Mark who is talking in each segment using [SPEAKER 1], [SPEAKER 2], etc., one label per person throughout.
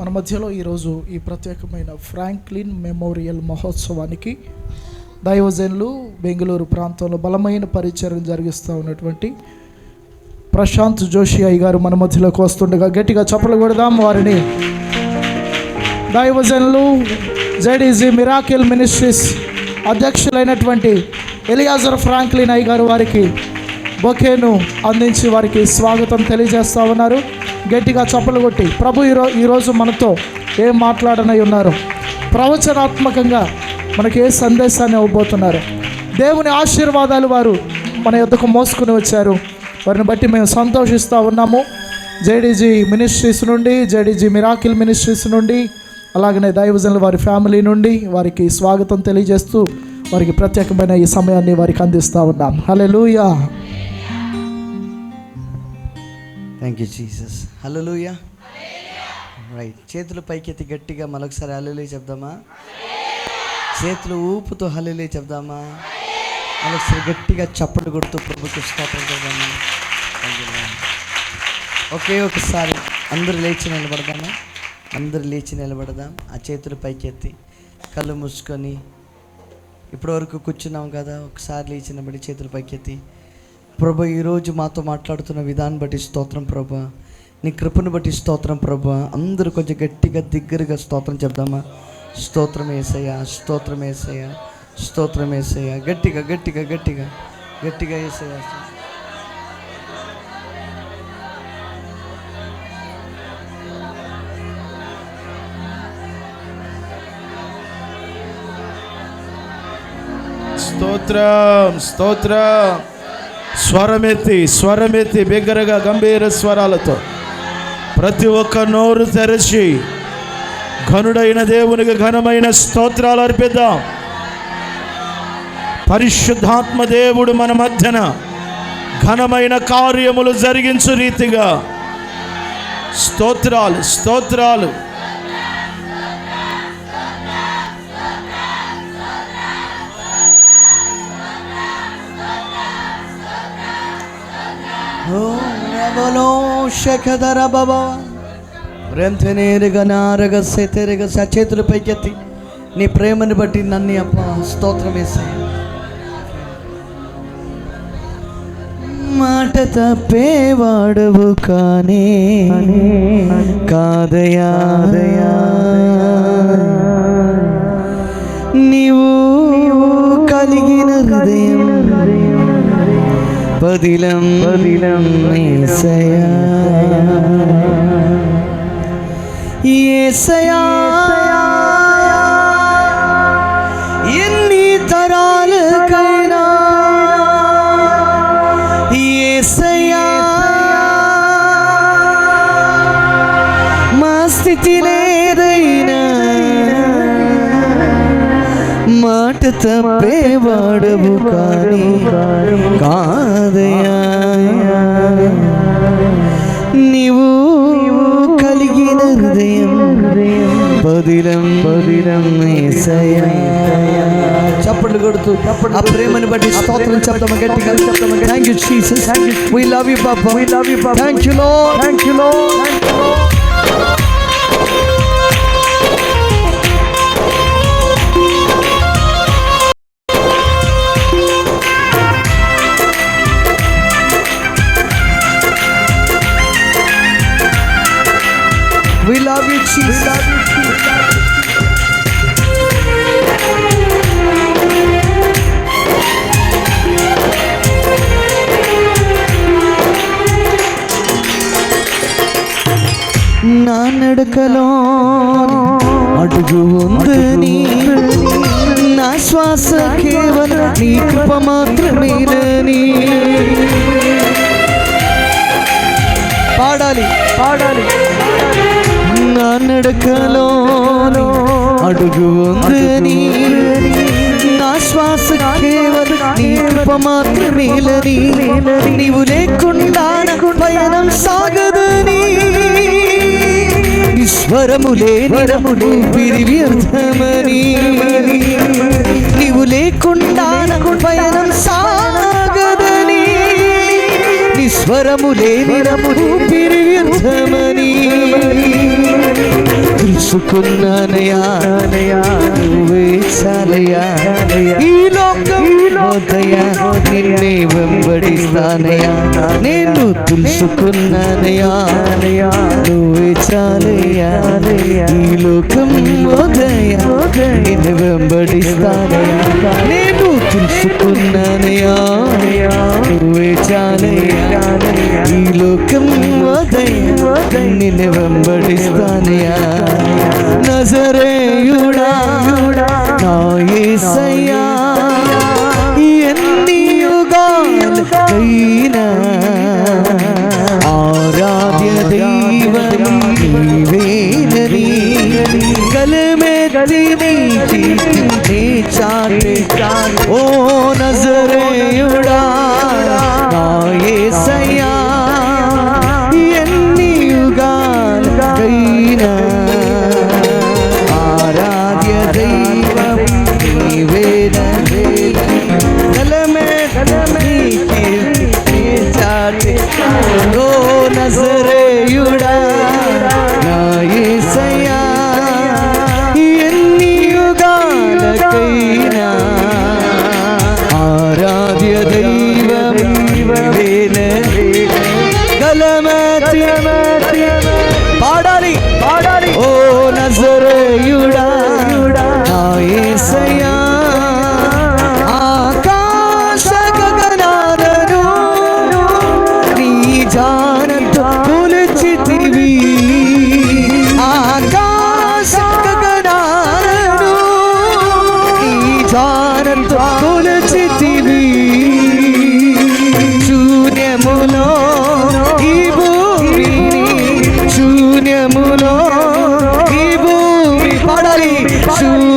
[SPEAKER 1] మన మధ్యలో ఈరోజు ఈ ప్రత్యేకమైన ఫ్రాంక్లిన్ మెమోరియల్ మహోత్సవానికి దైవజనులు బెంగళూరు ప్రాంతంలో బలమైన పరిచయం జరిగిస్తూ ఉన్నటువంటి ప్రశాంత్ జోషి అయ్య గారు మన మధ్యలోకి వస్తుండగా గట్టిగా చప్పలు కొడదాం వారిని. దైవజనులు జెడీజీ మిరాకిల్ మినిస్ట్రీస్ అధ్యక్షులైనటువంటి ఎలియాజర్ ఫ్రాంక్లిన్ అయ్య గారు వారికి బొకేను అందించి వారికి స్వాగతం తెలియజేస్తా ఉన్నారు. గట్టిగా చప్పలు కొట్టి ప్రభు ఈరో ఈరోజు మనతో ఏం మాట్లాడనై ఉన్నారు? ప్రవచనాత్మకంగా మనకి ఏ సందేశాన్ని ఇవ్వబోతున్నారు? దేవుని ఆశీర్వాదాలు వారు మన యొద్దకు మోసుకుని వచ్చారు. వారిని బట్టి మేము సంతోషిస్తూ ఉన్నాము. జేడీజీ మినిస్ట్రీస్ నుండి జేడీజీ మిరాకిల్ మినిస్ట్రీస్ నుండి అలాగనే దైవజనుల వారి ఫ్యామిలీ నుండి వారికి స్వాగతం తెలియజేస్తూ వారికి ప్రత్యేకమైన ఈ సమయాన్ని వారికి అందిస్తూ ఉన్నాం. Hallelujah.
[SPEAKER 2] Thank you Jesus hallelujah right చేతులు పైకెత్తి గట్టిగా మరొకసారి హలోలే చెప్దామా? చేతులు ఊపుతో హలోలే చెప్దామా? మరొకసారి గట్టిగా చప్పట్లు కొడుతూ ప్రభుత్వ స్తోత్రం you, Lord. ఒకే ఒకసారి అందరూ లేచి నిలబడదామా? అందరూ లేచి నిలబడదాం. ఆ చేతులు పైకెత్తి కళ్ళు మూసుకొని ఇప్పటివరకు కూర్చున్నాం కదా ఒకసారి లేచి నిలబడి చేతులు పైకెత్తి. ప్రభా ఈరోజు మాతో మాట్లాడుతున్న విధానం బట్టి స్తోత్రం ప్రభా. నీ కృపను బట్టి స్తోత్రం ప్రభా. అందరూ కొంచెం గట్టిగా దగ్గరగా స్తోత్రం చెప్దామా? స్తోత్రం వేసయ్యా స్తోత్రం వేసయ్యా స్తోత్రం వేసయ్యా గట్టిగా గట్టిగా గట్టిగా గట్టిగా వేసయ్యా
[SPEAKER 3] స్తోత్రం స్తోత్రం. స్వరమెత్తి స్వరమెత్తి బిగ్గరగా గంభీర స్వరాలతో. ప్రతి ఒక్క నోరు తెరచి ఘనుడైన దేవునికి ఘనమైన స్తోత్రాలు అర్పిద్దాం. పరిశుద్ధాత్మ దేవుడు మన మధ్యన ఘనమైన కార్యములు జరిగించు రీతిగా స్తోత్రాలు స్తోత్రాలు.
[SPEAKER 2] బలో శఖధర బాబా రెంతనేరుగనారగ సెతెరగ చేతులు పైకెత్తి నీ ప్రేమని బట్టి నన్ను అప్ప స్తోత్రం వేసాయి మాట తప్పేవాడవు కానే కాదయా నీవు പതിലം പതിലം ഏസയാ. എന്നീ തരാൽ കൈന ഏസയാ. മസ്തിത്തിലേതയും మాట తప్పేవాడవు కానీ కాదయా నీవు కలిగిన హృదయం పదిలం పదిలం చప్పట్లు కొడుతూ ఆ ప్రేమని బట్టి స్తోత్రం చెప్తాము గట్టిగా. చెప్తాము thank you Jesus we love you Baba we love you Baba thank you Lord thank you Lord you, Jesus. We love you, Jesus. నా నడకలో అడుగు ఉందని నా శ్వాస కేవలం నీ కృప మాత్రమేనని పాడాలి పాడాలి నా అడుగు ఉందని నా. శ్వాస కేవలం నీ కృప మాత్రమేలని నీవు లేకుండా పయనం సాగదని ఈశ్వరములే నిరములు విరి అర్థమని. నీవు లేకుండా పయనం సాగదని నిస్వరములే నిరములు విరి అర్థమని. తెలుసుకున్నానయా నువ్వే చాలయా ఈ లోకం వద్దయా నిన్నే వెంబడిస్తానయా నేను తెలుసుకున్నానయా నువ్వే చాలయ్యా. ఈ లోకం వద్దయా నిన్ను వెంబడిస్తానయా నేను తెలుసుకున్నానయ్యా. నువ్వే చాలయ్యా. ఈ లోకం వద్దయా నిన్ను వెంబడిస్తానయ్యా. నజరేయుడా నా యేసయ్యా 树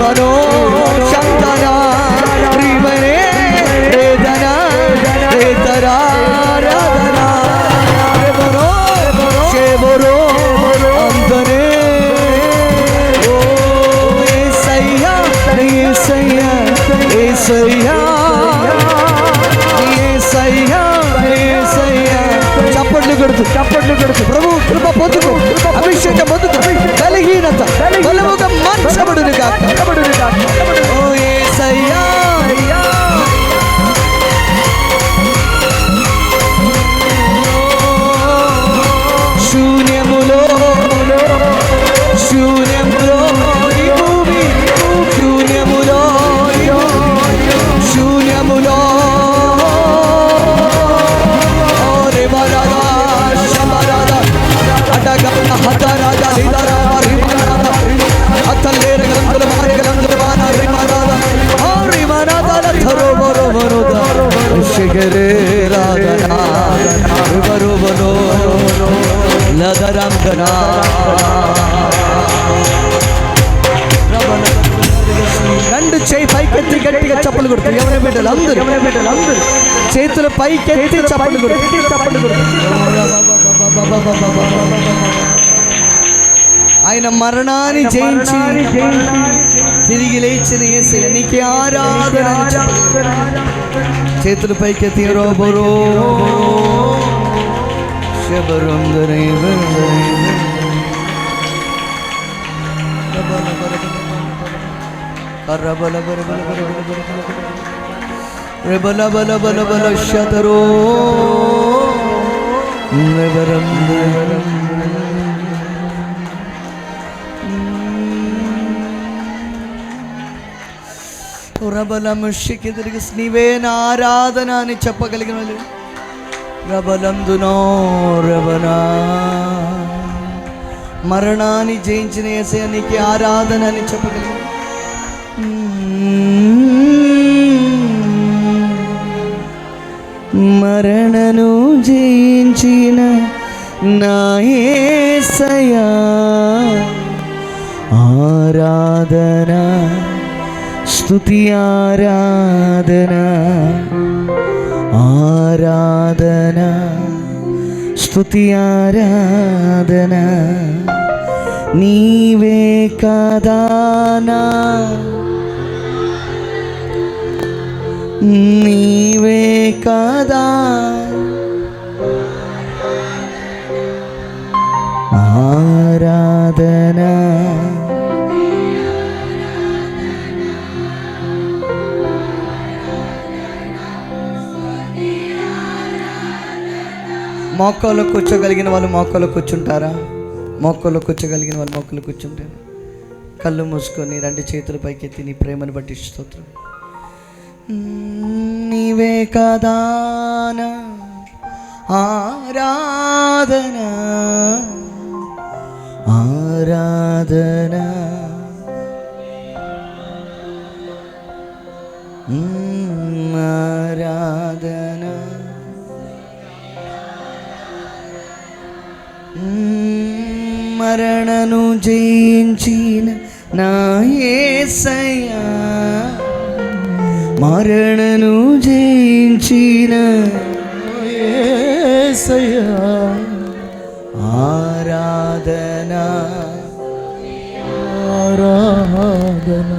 [SPEAKER 2] మనో చందన ప్రియమనే వేదన వేతరా చప్పట్లు కొడుతు చప్పట్లు కొడుతు. ప్రభు కృప పొందుకో అభిషేక్ పైకి ఎత్తి చప్పట్లు కొట్టి చప్పట్లు ఆయన మరణాన్ని జయించి తిరిగి లేచిన ఏసే నీకే ఆరాధన చేతులు పైకి తీరో బరో శబరుందరే బరబర బరబర బరబర బరబర రెబల బల బల బల శతరో నెవరం నెవరం శికి తిరిగి నీవే ఆరాధన అని చెప్పగలిగిన వాళ్ళు. రబలందునో రబనా మరణాన్ని జయించిన ఏసే నీకు ఆరాధన అని చెప్పగలిగిన మరణను జయించిన నా యేసయ్యా ఆరాధన స్తుతి ఆరాధన ఆరాధన స్తుతి ఆరాధన. నీవే కదానా నీవే కదా? ఆరాధన. మొక్కలో కూర్చోగలిగిన వాళ్ళు మొక్కలో కూర్చుంటారా? మోకాల్లో కూర్చోగలిగిన వాళ్ళు మొక్కలు కూర్చుంటారు. కళ్ళు మూసుకొని రెండు చేతుల పైకెత్తి నీ ప్రేమను బట్టి స్తోత్రం. വിവേകദാന ആരാധന. ആരാധന. ആരാധന. മരണനു ജയിച്ചിന നായേ സയാ. మరణను జయించిన ఆరాధన.
[SPEAKER 1] ఆరాధన.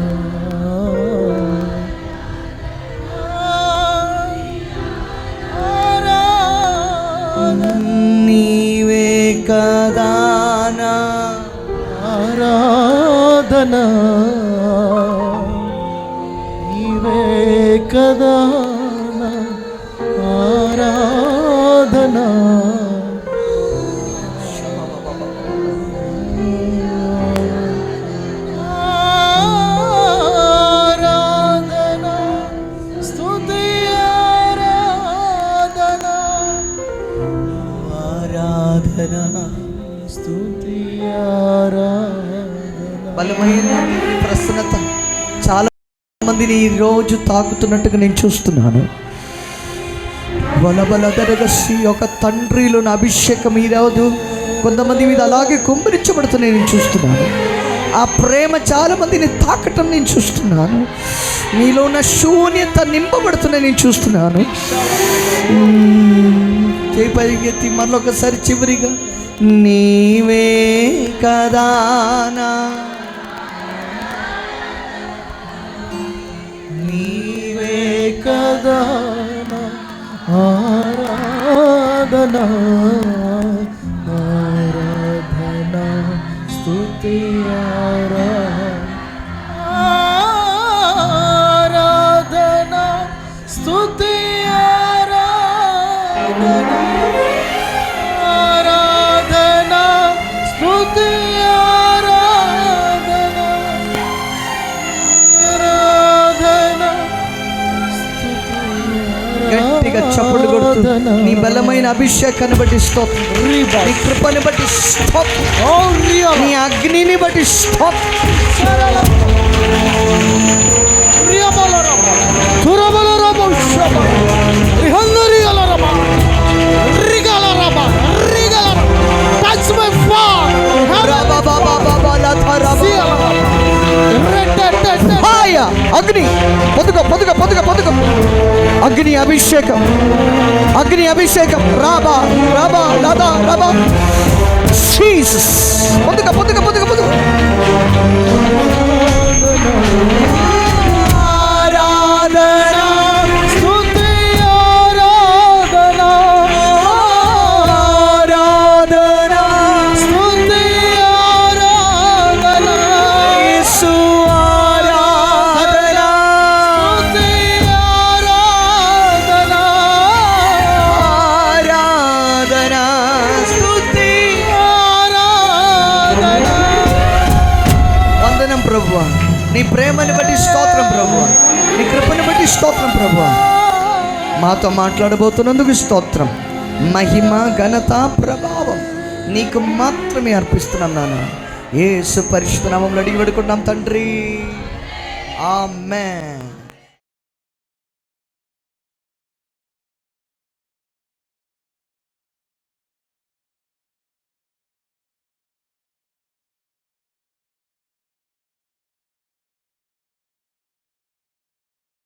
[SPEAKER 2] నీవే కదానా.
[SPEAKER 1] ఆరాధన. కదా
[SPEAKER 2] మందిని ఈ రోజు తాకుతున్నట్టుగా నేను చూస్తున్నాను. బలబల దరగసి ఒక తండ్రిలోని అభిషేకం ఈరోజు కొంతమంది మీద అలాగే కుమ్మరించబడుతున్న నేను చూస్తున్నాను. ఆ ప్రేమ చాలా మందిని తాకటం నేను చూస్తున్నాను. నీలో ఉన్న శూన్యత నింపబడుతున్న నేను చూస్తున్నాను. చేయి ఎత్తి మరొకసారి చివరిగా నీవే కదానా
[SPEAKER 1] కదాన ఆరాధన ఆరాధన స్తుతి
[SPEAKER 2] నీ బలమైన అభిషేకాన్ని బట్టి స్తోత్రం.
[SPEAKER 1] రీబా
[SPEAKER 2] నీ కృపని బట్టి స్తోత్రం.
[SPEAKER 1] ఓ రియా
[SPEAKER 2] నీ అగ్నిని బట్టి స్తోత్రం. హాయ అగ్ని. పొదుగ పొదుగ పొదుగ పొదుగ. అగ్ని అభిషేకం. అగ్ని అభిషేకం. రాబా రాబా లదా రాబా. జీసస్ పొదుగ పొదుగ పొదుగ పొదుగ. బట్టి స్తోత్రం ప్రభు నీ కృపను బట్టి స్తోత్రం ప్రభు మాతో మాట్లాడబోతున్నందుకు స్తోత్రం. మహిమ ఘనత ప్రభావం నీకు మాత్రమే అర్పిస్తున్నాం నాన్న. ఏ సుపరిశుద్ధ నామంలో అడిగి పెడుకున్నాం తండ్రి. ఆమె